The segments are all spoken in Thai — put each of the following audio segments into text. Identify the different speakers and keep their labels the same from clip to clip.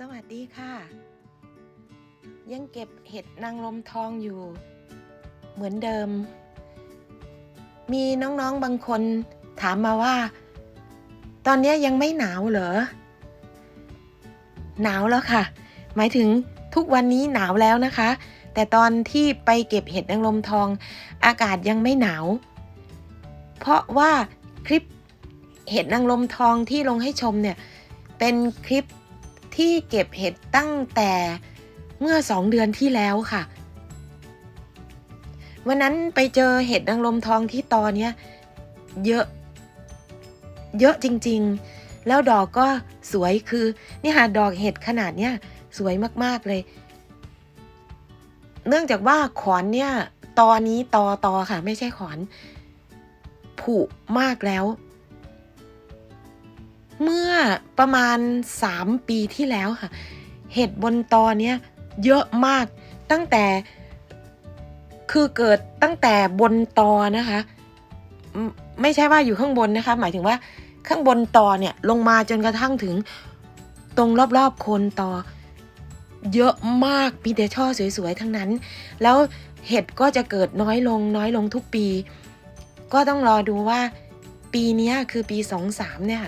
Speaker 1: สวัสดีค่ะ ยังเก็บเห็ดนางลมทองอยู่ เหมือนเดิม มีน้องๆบางคนถามมาว่า ตอนนี้ยังไม่หนาวเหรอ หนาวแล้วค่ะ หมายถึงทุกวันนี้หนาวแล้วนะคะ แต่ตอนที่ไปเก็บเห็ดนางลมทอง อากาศยังไม่หนาว เพราะว่าคลิปเห็ดนางลมทองที่ลงให้ชมเนี่ย เป็นคลิป ที่เก็บเห็ดตั้งแต่เมื่อสองเดือนที่แล้วค่ะ วันนั้นไปเจอเห็ดนางลมทองที่ตอนเนี้ยเยอะ เยอะจริงๆ แล้วดอกก็สวยคือนี่ค่ะดอกเห็ดขนาดเนี้ยสวยมากๆเลย เนื่องจากว่าขอนเนี่ยตอนนี้ตอตอค่ะ ไม่ใช่ขอนผุมากแล้ว เมื่อประมาณ 3 ปีที่แล้วค่ะ เห็ดบนตอเนี้ยเยอะมากตั้งแต่คือเกิดตั้งแต่บนตอนะคะ ไม่ใช่ว่าอยู่ข้างบนนะคะ หมายถึงว่าข้างบนตอเนี่ยลงมาจนกระทั่งถึงตรงรอบๆโคนตอ เยอะมากมีแต่ช่อสวยๆทั้งนั้น แล้วเห็ดก็จะเกิดน้อยลงน้อยลงทุกปี ก็ต้องรอดูว่าปีนี้คือปี23เนี่ย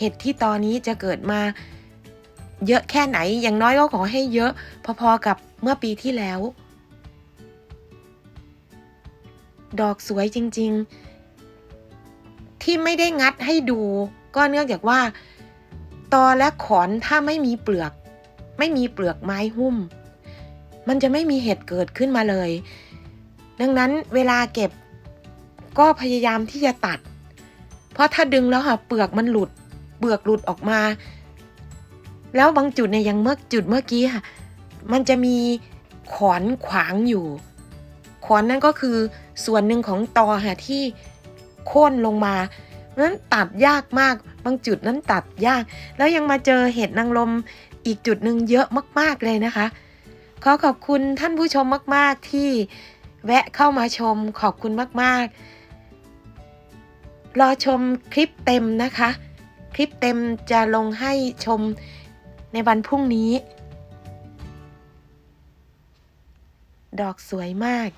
Speaker 1: เห็ดที่ตอนนี้จะเกิดมาเยอะแค่ไหน อย่างน้อยก็ขอให้เยอะ พอๆกับเมื่อปีที่แล้ว ดอกสวยจริง ๆ ที่ไม่ได้งัดให้ดู ก็เนื่องจากว่า ตอและขอนถ้าไม่มีเปลือก ไม่มีเปลือกไม้หุ้ม มันจะไม่มีเห็ดเกิดขึ้นมาเลย ดังนั้นเวลาเก็บก็พยายามที่จะตัด เพราะถ้าดึงแล้วค่ะเปลือกมันหลุด เปลือกหลุดออกมา แล้วบางจุดเนี่ยย่างเมื่อจุดเมื่อกี้ค่ะ มันจะมีขอนขวางอยู่ ขอนนั่นก็คือส่วนหนึ่งของตอค่ะที่โค่นลงมาเพราะฉะนั้นตัดยากมาก บางจุดนั้นตัดยาก แล้วยังมาเจอเห็ดนางรมอีกจุดหนึ่งเยอะมาก ๆเลยนะคะ ขอขอบคุณท่านผู้ชมมาก ๆ ที่แวะเข้ามาชมขอบคุณมาก ๆ รอชมคลิปเต็มนะคะ คลิปเต็มจะลงให้ชมในวันพรุ่งนี้ ดอกสวยมาก